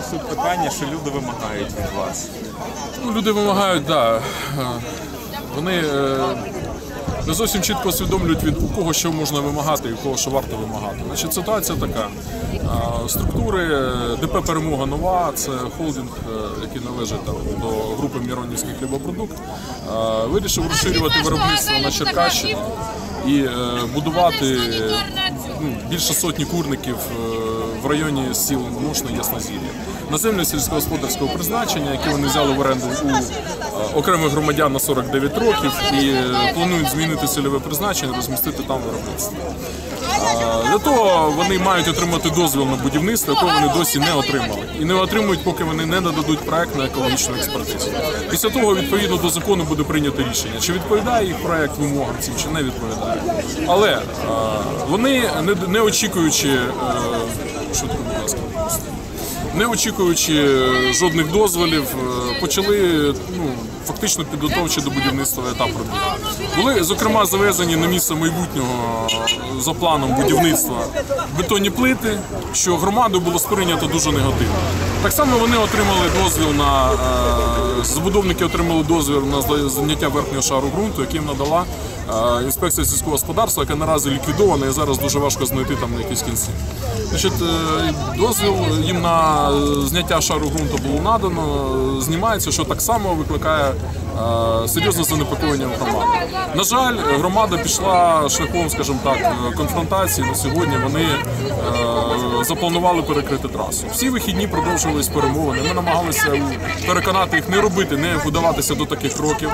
чому суть питання, що люди вимагають від вас? Ну, люди вимагають, так. Да. е, Вони е, не зовсім чітко усвідомлюють від у кого що можна вимагати і у кого що варто вимагати. Значить, ситуація така. Е, Структури ДП Перемога Нова, це холдинг, який належить там, до групи Міронівський хлібопродукт, вирішив розширювати виробництво на Черкащині і будувати ну, більше сотні курників в районі сіл Мошна Яснозір'я. На землі сільськогосподарського призначення, які вони взяли в оренду у е, окремих громадян на 49 років і е, планують змінити цільове призначення, розмістити там виробництво. Е, Для того вони мають отримати дозвіл на будівництво, якого вони досі не отримали. І не отримують, поки вони не нададуть проект на екологічну експертизу. Після того, відповідно до закону, буде прийнято рішення, чи відповідає їх проект вимогам цим, чи не відповідає. Але вони, не очікуючи, 不是你 ласка, не очікуючи е, жодних дозволів, е, почали ну, фактично підготовчі до будівництва етап робіт. Були, зокрема, завезені на місце майбутнього е, за планом будівництва бетонні плити, що громадою було сприйнято дуже негативно. Так само вони отримали дозвіл на забудовники отримали дозвіл на заняття верхнього шару ґрунту, який надала інспекція сільського господарства, яка наразі ліквідована і зараз дуже важко знайти там на якісь кінці. Значить, дозвіл їм на е, зняття шару ґрунту було надано, знімається, що так само викликає е, серйозне занепокоєння в громади. На жаль, громада пішла шляхом, скажімо так, конфронтації. На сьогодні вони е, запланували перекрити трасу. Всі вихідні продовжувались перемовини. Ми намагалися переконати їх не робити, не вдаватися до таких кроків.